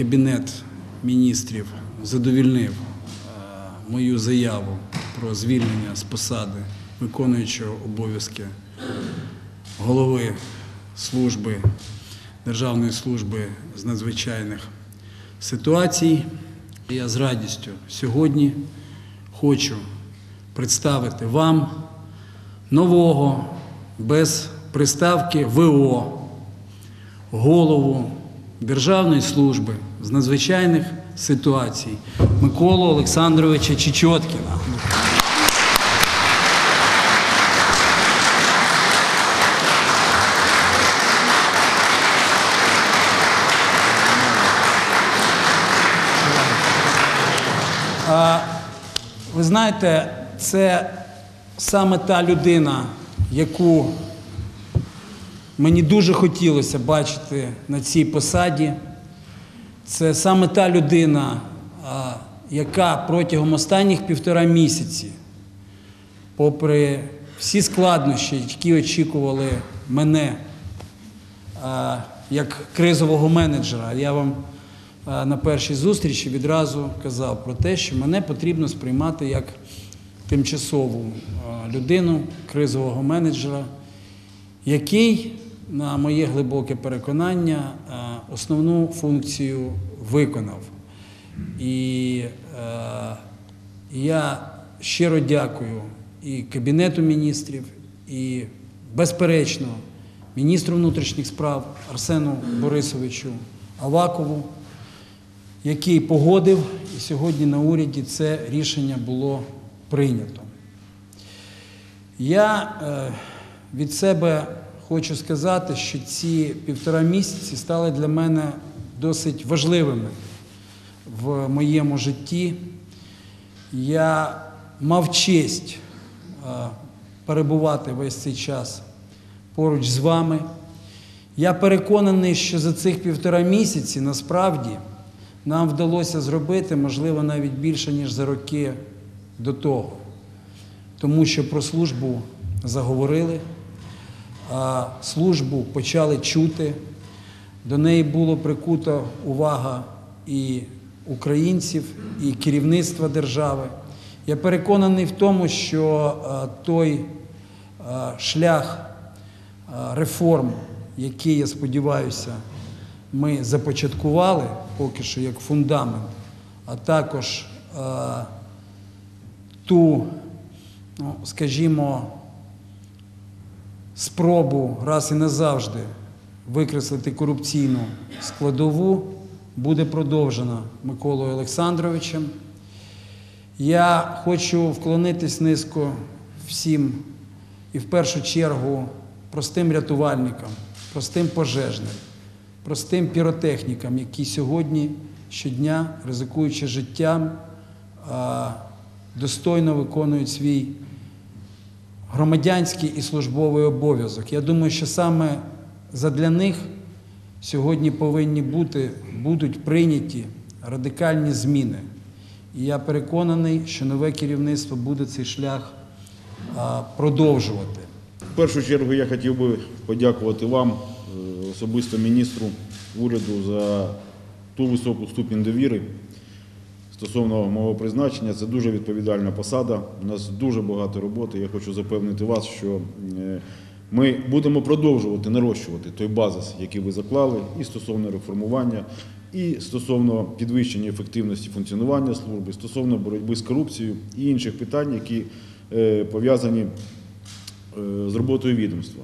Кабінет міністрів задовільнив е, мою заяву про звільнення з посади виконуючого обов'язки голови служби Державної служби з надзвичайних ситуацій. Я з радістю сьогодні хочу представити вам нового без приставки ВО голову Державної служби з надзвичайних ситуацій Миколу Олександровича Чечоткіна. Ви знаєте, це саме та людина, яку мені дуже хотілося бачити на цій посаді. Це саме та людина, яка протягом останніх півтора місяці, попри всі складнощі, які очікували мене як кризового менеджера, я вам на першій зустрічі відразу казав про те, що мене потрібно сприймати як тимчасову людину, кризового менеджера, який, на моє глибоке переконання, основну функцію виконав. І е, я щиро дякую і Кабінету міністрів, і, безперечно, міністру внутрішніх справ Арсену Борисовичу Авакову, який погодив, і сьогодні на уряді це рішення було прийнято. Я е, від себе хочу сказати, що ці півтора місяці стали для мене досить важливими в моєму житті. Я мав честь е, перебувати весь цей час поруч з вами. Я переконаний, що за цих півтора місяці насправді нам вдалося зробити, можливо, навіть більше, ніж за роки до того. Тому що про службу заговорили, службу почали чути, до неї було прикута увага і українців, і керівництва держави. Я переконаний в тому, що той шлях реформ, який, я сподіваюся, ми започаткували поки що як фундамент, а також ту, ну, скажімо, спробу раз і назавжди викреслити корупційну складову буде продовжена Миколою Олександровичем. Я хочу вклонитись низько всім і в першу чергу простим рятувальникам, простим пожежним, простим піротехнікам, які сьогодні щодня, ризикуючи життям, достойно виконують свій громадянський і службовий обов'язок. Я думаю, що саме задля них сьогодні повинні бути, будуть прийняті радикальні зміни. І я переконаний, що нове керівництво буде цей шлях продовжувати. В першу чергу я хотів би подякувати вам, е, особисто міністру уряду, за ту високу ступінь довіри стосовно мого призначення. Це дуже відповідальна посада. У нас дуже багато роботи. Я хочу запевнити вас, що е, ми будемо продовжувати нарощувати той базис, який ви заклали, і стосовно реформування, і стосовно підвищення ефективності функціонування служби, стосовно боротьби з корупцією і інших питань, які е, пов'язані е, з роботою відомства.